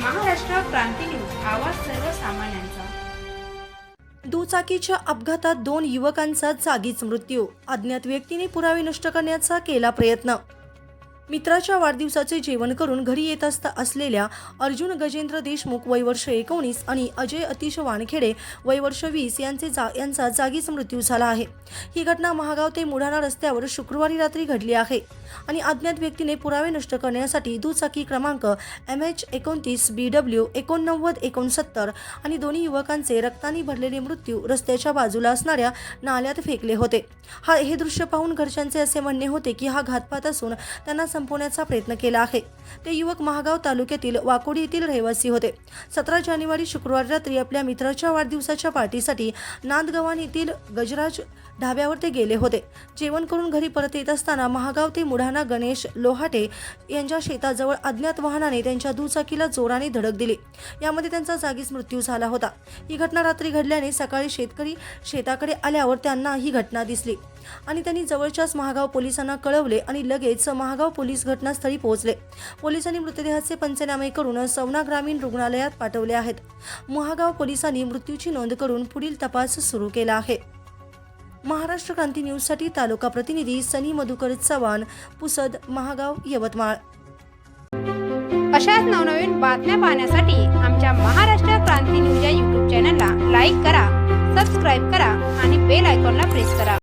Maharashtra Kranti news आवाज सर्वसामान्यांचा. दुचाकीच्या अपघातात दोन युवकांचा जागीच मृत्यू. अज्ञात व्यक्तीने पुरावे नष्ट करण्याचा केला प्रयत्न. मित्राच्या वाढदिवसाचे जेवण करून घरी येत असता असलेल्या अर्जुन गजेंद्र देशमुख वयवर्ष एकोणीस आणि अजय अतिश वानखेडे वयवर्ष वीस यांचे जा यांचा जागीच मृत्यू झाला आहे. ही घटना महागाव ते मुढाणा रस्त्यावर शुक्रवारी रात्री घडली आहे आणि अज्ञात व्यक्तीने पुरावे नष्ट करण्यासाठी दुचाकी क्रमांक एम एच एकोणतीस बी डब्ल्यू एकोणनव्वद एकोणसत्तर आणि दोन्ही युवकांचे रक्तानी भरलेले मृत्यू रस्त्याच्या बाजूला असणाऱ्या नाल्यात फेकले होते. हा हे दृश्य पाहून घरच्यांचे असे म्हणणे होते की हा घातपात असून त्यांना संपवण्याचा प्रयत्न केला आहे. ते युवक महागाव तालुक्यातील वाकोडी येथील रहिवासी होते. सतरा जानेवारी शुक्रवारी रात्री आपल्या मित्राच्या वाढदिवसाच्या पार्टीसाठी नांदगव्हाण येथील गजराज ढाब्यावर ते गेले होते. जेवण करून घरी परत येत असताना महागाव ते मुढाणा गणेश लोहाटे यांच्या शेताजवळ अज्ञात वाहनाने त्यांच्या दुचाकीला जोराने धडक दिली. यामध्ये त्यांचा जागीच मृत्यू झाला होता. ही घटना रात्री घडल्याने सकाळी शेतकरी शेताकडे आल्यावर त्यांना ही घटना दिसली. आणि त्यांनी जवळच्याच महागाव पोलिसांना कळवले आणि लगेच महागाव पोलीस घटनास्थळी पोहोचले. पोलिसांनी मृतदेहाचे पंचनामे करून सवना ग्रामीण रुग्णालयात पाठवले आहेत. महागाव पोलिसांनी मृत्यूची नोंद करून पुढील तपास सुरू केला आहे. महाराष्ट्र क्रांती न्यूजसाठी तालुका प्रतिनिधी सनी मधुकर चव्हाण पुसद महागाव यवतमाळ. अशाच नवनवीन बातम्या पाहण्यासाठी आमच्या महाराष्ट्र क्रांती न्यूज या यूट्यूब चॅनलला लाईक करा सबस्क्राईब करा आणि बेल आयकॉनला प्रेस करा.